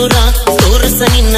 ದೂರ ತೋರಿಸ ನಿನ್ನ